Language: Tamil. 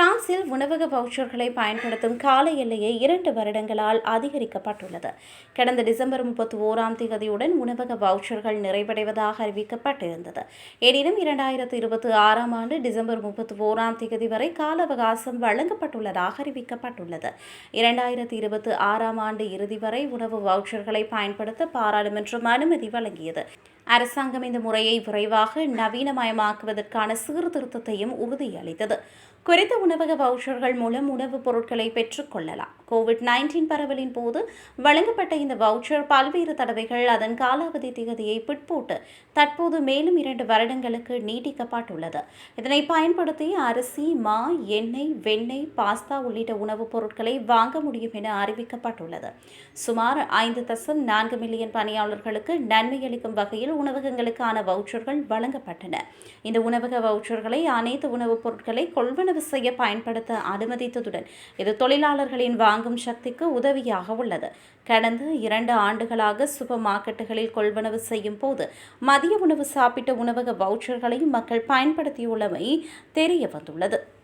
பிரான்சில் உணவக வவுச்சர்களை பயன்படுத்தும் கால எல்லையை இரண்டு வருடங்களால் அதிகரிக்கப்பட்டுள்ளது. கடந்த டிசம்பர் முப்பத்தி ஓராம் தேதியுடன் உணவக வவுச்சர்கள் நிறைவடைவதாக அறிவிக்கப்பட்டிருந்தது. எனினும் இரண்டாயிரத்து இருபத்தி ஆறாம் ஆண்டு டிசம்பர் முப்பத்தி ஓராம் தேதி வரை கால அவகாசம் வழங்கப்பட்டுள்ளதாக அறிவிக்கப்பட்டுள்ளது. இரண்டாயிரத்து இருபத்தி ஆறாம் ஆண்டு இறுதி வரை உணவு வவுச்சர்களை பயன்படுத்த பாராளுமன்றம் அனுமதி வழங்கியது. அரசாங்கம் இந்த முறையை விரைவாக நவீனமயமாக்குவதற்கான சீர்திருத்தத்தையும் உறுதியளித்தது. குறித்த உணவக வவுச்சர்கள் மூலம் உணவுப் பொருட்களை பெற்றுக்கொள்ளலாம் கோவிட் நைன்டீன் பரவலின் போது வழங்கப்பட்ட இந்த வவுச்சர் பல்வேறு தடவைகள் அதன் காலாவதி திகதியை பிற்போட்டு தற்போது மேலும் இரண்டு வருடங்களுக்கு நீட்டிக்கப்பட்டுள்ளது. இதனை பயன்படுத்தி அரிசி மா எண்ணெய் வெண்ணெய் பாஸ்தா உள்ளிட்ட உணவுப் பொருட்களை வாங்க முடியும் என அறிவிக்கப்பட்டுள்ளது. சுமார் ஐந்து தசம் நான்கு மில்லியன் பணியாளர்களுக்கு நன்மை அளிக்கும் வகையில் உணவகங்களுக்கான வவுச்சர்கள் வழங்கப்பட்டன. இந்த உணவக வவுச்சர்களை அனைத்து உணவுப் பொருட்களை கொள்வனவு செய்ய பயன்படுத்த அனுமதித்ததுடன் இது தொழிலாளர்களின் வாங்கும் சக்திக்கு உதவியாக உள்ளது. கடந்த இரண்டு ஆண்டுகளாக சூப்பர் மார்க்கெட்டுகளில் கொள்வனவு செய்யும் போது மதிய உணவு சாப்பிட்ட உணவக வவுச்சர்களை மக்கள் பயன்படுத்தியுள்ளமை தெரிய வந்துள்ளது.